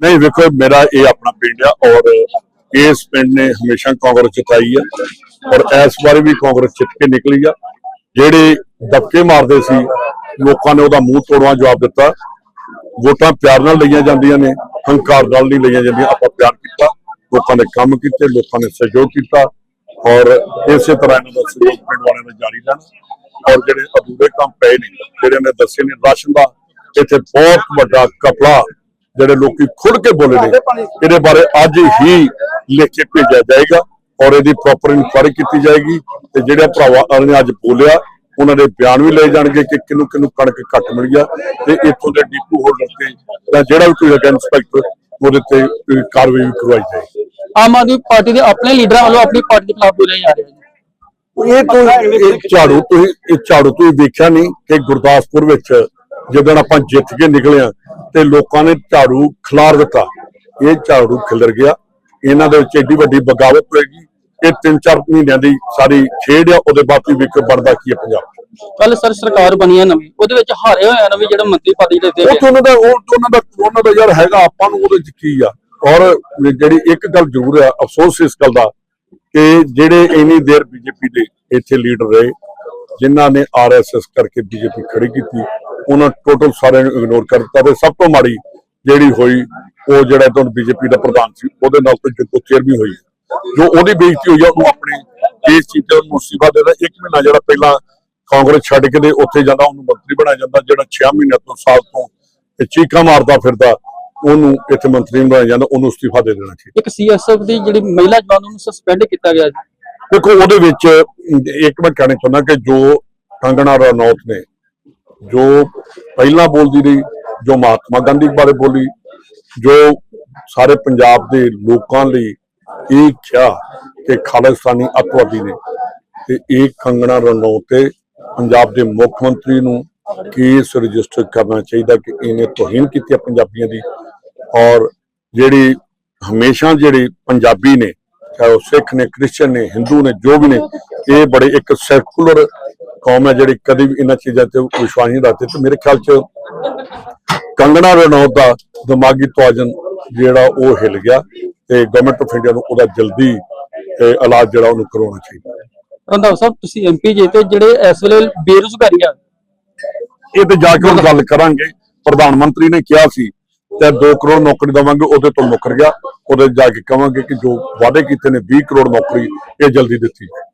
ਨਹੀਂ, ਵੇਖੋ, ਮੇਰਾ ਇਹ ਆਪਣਾ ਪਿੰਡ ਆ ਔਰ ਇਸ ਪਿੰਡ ਨੇ ਹਮੇਸ਼ਾ ਕਾਂਗਰਸ ਜਿਤਾਈ ਆ ਔਰ ਇਸ ਵਾਰੀ ਵੀ ਕਾਂਗਰਸ ਜਿੱਤ ਕੇ ਨਿਕਲੀ ਆ। ਜਿਹੜੇ ਦਬਕੇ ਮਾਰਦੇ ਸੀ, ਲੋਕਾਂ ਨੇ ਉਹਦਾ ਮੂੰਹ ਤੋੜਵਾ ਜਵਾਬ ਦਿੱਤਾ। ਵੋਟਾਂ ਪਿਆਰ ਨਾਲ ਲਈਆਂ ਜਾਂਦੀਆਂ ਨੇ, ਹੰਕਾਰ ਨਾਲ ਨਹੀਂ ਲਈਆਂ ਜਾਂਦੀਆਂ, ਆਪਾਂ ਪਿਆਰ ਕੀਤਾ, ਲੋਕਾਂ ਨੇ ਕੰਮ ਕੀਤੇ, ਲੋਕਾਂ ਨੇ ਸਹਿਯੋਗ ਕੀਤਾ ਔਰ ਇਸੇ ਤਰ੍ਹਾਂ ਇਹਨਾਂ ਦਾ ਸਹਿਯੋਗ ਪਿੰਡ ਵਾਲਿਆਂ ਦਾ ਜਾਰੀ ਰਹਿਣਾ। ਔਰ ਜਿਹੜੇ ਅਧੂਰੇ ਕੰਮ ਪਏ ਨੇ, ਜਿਹੜੇ ਨੇ ਦੱਸੇ ਨੇ ਰਾਸ਼ਨ ਦਾ, ਇੱਥੇ ਬਹੁਤ ਵੱਡਾ ਕਪੜਾ ਜਿਹੜੇ ਲੋਕੀ ਖੁੱਲ ਕੇ ਬੋਲੇ ਨੇ ਇਹਦੇ ਬਾਰੇ ਅੱਜ ਹੀ ਲਿਖ ਕੇ ਭੇਜਿਆ ਜਾਏਗਾ ਔਰ ਇਹਦੀ ਪ੍ਰੋਪਰ ਇਨਕੁਆਇਰੀ ਕੀਤੀ ਜਾਏਗੀ ਤੇ ਜਿਹੜੇ ਭਰਾਵਾਂ ਨੇ ਅੱਜ ਬੋਲਿਆ ਉਹਨਾਂ ਦੇ ਬਿਆਨ ਵੀ ਲਏ ਜਾਣਗੇ ਕਿ ਕਿਹਨੂੰ ਕਿਹਨੂੰ ਕਣਕ ਘੱਟ ਮਿਲ ਗਿਆ ਤੇ ਇੱਥੋਂ ਦੇ ਡਿਪੂ ਹੋਲਡਰ ਤੇ ਜਾਂ ਜਿਹੜਾ ਵੀ ਕੋਈ ਹੈਗਾ ਇੰਸਪੈਕਟਰ ਉਹਦੇ ਤੇ ਕਾਰਵਾਈ ਵੀ ਕਰਵਾਈ ਜਾਏਗੀ। ਆਮ ਆਦਮੀ ਪਾਰਟੀ ਦੇ ਆਪਣੇ ਲੀਡਰਾਂ ਵੱਲੋਂ ਆਪਣੀ ਪਾਰਟੀ ਦੇ ਖਿਲਾਫ ਬੋਲਿਆ ਜਾ ਰਿਹਾ ਹੈ ਇਹ ਇਹ ਝਾੜੂ ਤੁਸੀਂ ਇਹ ਝਾੜੂ ਤੁਸੀਂ ਵੇਖਿਆ ਨਹੀਂ ਕਿ ਗੁਰਦਾਸਪੁਰ ਵਿੱਚ ਜਦੋਂ ਆਪਾਂ ਜਿੱਤ ਕੇ ਨਿਕਲੇ ਆ ਤੇ ਲੋਕਾਂ ਨੇ ਝਾੜੂ ਖਿਲਾਰ ਦਿੱਤਾ। ਇਹ ਝਾੜੂ ਖਿਲਰ ਗਿਆ। ਇਹਨਾਂ ਦੇ ਵਿੱਚ ਏਡੀ ਵੱਡੀ ਬਗਾਵਤ ਹੋਏਗੀ। ਇਹ ਤਿੰਨ ਚਾਰ ਮਹੀਨਿਆਂ ਦੀ ਸਾਰੀ ਖੇਡ ਆ ਉਹਦੇ ਬਾਅਦ ਵੀ ਵੇਖੋ ਬਣਦਾ ਕੀ ਹੈ ਪੰਜਾਬ। ਕੱਲ ਸਰ ਸਰਕਾਰ ਬਣੀ ਹੈ ਨਵੀਂ। ਉਹਦੇ ਵਿੱਚ ਹਾਰੇ ਹੋਏ ਆ ਨਵੀਂ ਜਿਹੜਾ ਮੰਤਰੀ ਪਦ ਜਿਹੜੇ ਦੇ ਉਹ ਤੋਂ ਉਹਨਾਂ ਦਾ ਉਹ ਤੋਂ ਉਹਨਾਂ ਦਾ ਉਹਨਾਂ ਦਾ ਯਾਰ ਹੈਗਾ ਆਪਾਂ ਨੂੰ ਉਹਦੇ ਚ ਕੀ ਆ। ਔਰ ਜਿਹੜੀ ਇੱਕ ਗੱਲ ਜ਼ਰੂਰ ਆ ਅਫਸੋਸ ਇਸ ਗੱਲ ਦਾ ਕਿ ਜਿਹੜੇ ਇੰਨੀ ਦੇਰ ਬੀਜੇਪੀ ਦੇ ਇੱਥੇ ਲੀਡਰ ਰਹੇ ਜਿਨ੍ਹਾਂ ਨੇ ਆਰਐਸਐਸ ਕਰਕੇ ਬੀਜੇਪੀ ਖੜੀ ਕੀਤੀ ਉਹਨਾਂ ਟੋਟਲ ਸਾਰਿਆਂ ਨੂੰ ਇਗਨੋਰ ਕਰ ਦਿੱਤਾ ਤੇ ਸਭ ਤੋਂ ਮਾੜੀ ਜਿਹੜੀ ਹੋਈ ਉਹ ਜਿਹੜਾ ਤੋਂ ਬੀਜੇਪੀ ਦਾ ਪ੍ਰਧਾਨ ਸੀ ਉਹਦੇ ਨਾਲ ਤੋਂ ਜੋ ਚੇਅਰ ਵੀ ਹੋਈ। ਜੋ ਉਹਦੀ ਬੇਇੱਜ਼ਤੀ ਹੋਈ ਆ ਉਹਨੂੰ ਆਪਣੇ ਇਸ ਚੀਜ਼ ਤੇ ਮੁਸੀਬਾ ਦੇਦਾ ਇੱਕ ਮਹੀਨਾ ਜਿਹੜਾ ਪਹਿਲਾਂ ਕਾਂਗਰਸ ਛੱਡ ਕੇ ਦੇ ਉੱਥੇ ਜਾਂਦਾ ਉਹਨੂੰ ਮੰਤਰੀ ਬਣਾਇਆ ਜਾਂਦਾ ਜਿਹੜਾ 6 ਮਹੀਨਿਆਂ ਤੋਂ ਸਾਲ ਤੋਂ ਚੀਕਾਂ ਮਾਰਦਾ ਫਿਰਦਾ ਉਹਨੂੰ ਇੱਥੇ ਮੰਤਰੀ ਬਣਾਇਆ ਜਾਂਦਾ ਉਹਨੂੰ ਅਸਤੀਫਾ ਦੇ ਦੇਣਾ ਚਾਹੀਦਾ ਇੱਕ ਸੀਐਸਐਫ ਦੀ ਜਿਹੜੀ ਮਹਿਲਾ ਜਵਾਨ ਨੂੰ ਸਸਪੈਂਡ ਕੀਤਾ ਗਿਆ ਦੇਖੋ ਉਹਦੇ ਵਿੱਚ ਇੱਕ ਮੈਂ ਕਹਿਣਾ ਚਾਹੁੰਦਾ ਕਿ ਜੋ ਕੰਗਣਾ ਰਣੌਤ ਨੇ ਜੋ ਪਹਿਲਾਂ ਬੋਲਦੀ ਰਹੀ, ਜੋ ਮਹਾਤਮਾ ਗਾਂਧੀ ਬਾਰੇ ਬੋਲੀ, ਜੋ ਸਾਰੇ ਪੰਜਾਬ ਦੇ ਲੋਕਾਂ ਲਈ ਇਹ ਕਿਹਾ ਕਿ ਖਾਲਿਸਤਾਨੀ ਅੱਤਵਾਦੀ ਨੇ ਤੇ ਇਹ ਕੰਗਣਾ ਰਣੌਤ ਪੰਜਾਬ ਦੇ ਮੁੱਖ ਮੰਤਰੀ ਨੂੰ ਕੇਸ ਰਜਿਸਟਰ ਕਰਨਾ ਚਾਹੀਦਾ ਕਿ ਇਹਨੇ ਤੋਹੀਨ ਕੀਤੀ ਹੈ ਪੰਜਾਬੀਆਂ ਦੀ ਔਰ ਜਿਹੜੀ ਹਮੇਸ਼ਾ ਜਿਹੜੇ ਪੰਜਾਬੀ ਨੇ, ਚਾਹੇ ਉਹ ਸਿੱਖ ਨੇ ਕ੍ਰਿਸਚੀਅਨ ਨੇ, ਹਿੰਦੂ ਨੇ, ਜੋ ਵੀ ਨੇ, ਇਹ ਬੜੇ ਇੱਕ ਸੈਕੂਲਰ ਕੌਮ ਹੈ ਜਿਹੜੀ ਕਦੀ ਵੀ ਇਹਨਾਂ ਚੀਜ਼ਾਂ ਤੇ ਵਿਸ਼ਵਾਸ ਨਹੀਂ ਰੱਖਦੇ ਤੇ ਮੇਰੇ ਖਿਆਲ ਚ ਕੰਗਣਾ ਰਣੌਤ ਦਾ ਦਿਮਾਗੀ ਤਵਾਜ਼ਨ ਜਿਹੜਾ ਉਹ ਹਿਲ ਗਿਆ ਤੇ ਗਵਰਨਮੈਂਟ ਆਫ ਇੰਡੀਆ ਨੂੰ ਉਹਦਾ ਜਲਦੀ ਇਲਾਜ ਜਿਹੜਾ ਉਹਨੂੰ ਕਰਵਾਉਣਾ ਚਾਹੀਦਾ। ਹੈ ਰੰਧਾਵਾ ਸਾਹਿਬ ਤੁਸੀਂ ਐਮਪੀ ਜੇ ਤੇ ਜਿਹੜੇ ਇਸ ਵੇਲੇ ਬੇਰੁਜ਼ਗਾਰੀ ਆ। ਇਹ ਤੇ ਜਾ ਕੇ ਗੱਲ ਕਰਾਂਗੇ। ਪ੍ਰਧਾਨ ਮੰਤਰੀ ਨੇ ਕਿਹਾ ਸੀ ਤੇ 2 ਕਰੋੜ ਨੌਕਰੀ ਦਵਾਂਗੇ ਉਹਦੇ ਤੋਂ ਮੁੱਕਰ ਗਿਆ। ਉਹਦੇ ਜਾ ਕੇ ਕਵਾਂਗੇ ਕਿ ਜੋ ਵਾਅਦੇ ਕੀਤੇ ਨੇ 20 ਕਰੋੜ ਨੌਕਰੀ ਇਹ ਜਲਦੀ ਦਿੱਤੀ ਜਾਏ।